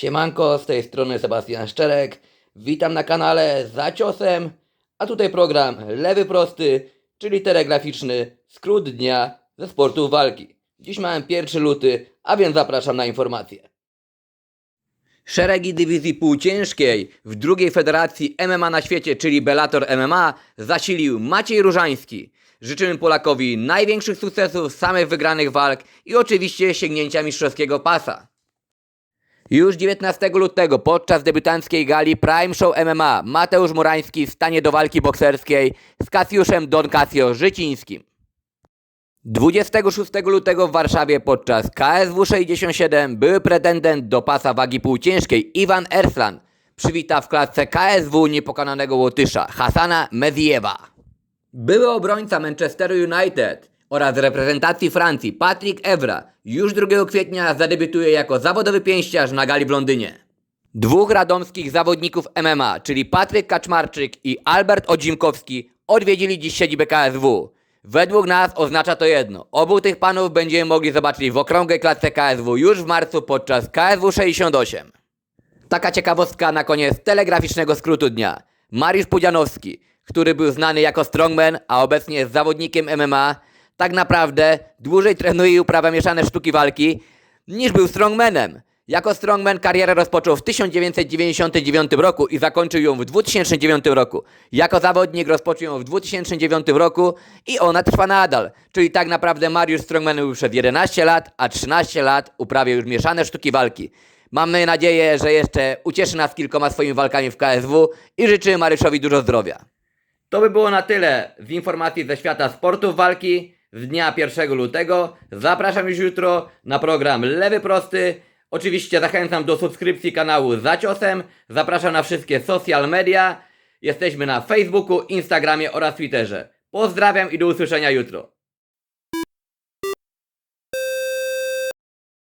Siemanko, z tej strony Sebastian Szczerek. Witam na kanale Za Ciosem, a tutaj program Lewy Prosty, czyli telegraficzny skrót dnia ze sportu walki. Dziś mamy 1 luty, a więc zapraszam na informacje. Szeregi dywizji półciężkiej w drugiej federacji MMA na świecie, czyli Bellator MMA, zasilił Maciej Różański. Życzymy Polakowi największych sukcesów, samych wygranych walk i oczywiście sięgnięcia mistrzowskiego pasa. Już 19 lutego podczas debiutanckiej gali Prime Show MMA Mateusz Murański stanie do walki bokserskiej z Kasiuszem Don Casio Życińskim. 26 lutego w Warszawie podczas KSW 67 były pretendent do pasa wagi półciężkiej Iwan Erslan przywita w klatce KSW niepokonanego Łotysza Hasana Meziewa. Były obrońca Manchesteru United oraz reprezentacji Francji Patrick Evra już 2 kwietnia zadebiutuje jako zawodowy pięściarz na gali w Londynie. Dwóch radomskich zawodników MMA, czyli Patryk Kaczmarczyk i Albert Odzimkowski, odwiedzili dziś siedzibę KSW. Według nas oznacza to jedno. Obu tych panów będziemy mogli zobaczyć w okrągłej klatce KSW już w marcu podczas KSW 68. Taka ciekawostka na koniec telegraficznego skrótu dnia. Mariusz Pudzianowski, który był znany jako strongman, a obecnie jest zawodnikiem MMA, tak naprawdę dłużej trenuje i uprawia mieszane sztuki walki niż był strongmanem. Jako strongman karierę rozpoczął w 1999 roku i zakończył ją w 2009 roku. Jako zawodnik rozpoczął ją w 2009 roku i ona trwa nadal. Czyli tak naprawdę Mariusz strongmanem już przez 11 lat, a 13 lat uprawia już mieszane sztuki walki. Mamy nadzieję, że jeszcze ucieszy nas kilkoma swoimi walkami w KSW i życzymy Mariuszowi dużo zdrowia. To by było na tyle z informacji ze świata sportów walki z dnia 1 lutego. Zapraszam już jutro na program Lewy Prosty. Oczywiście zachęcam do subskrypcji kanału Za Ciosem. Zapraszam na wszystkie social media. Jesteśmy na Facebooku, Instagramie oraz Twitterze. Pozdrawiam i do usłyszenia jutro.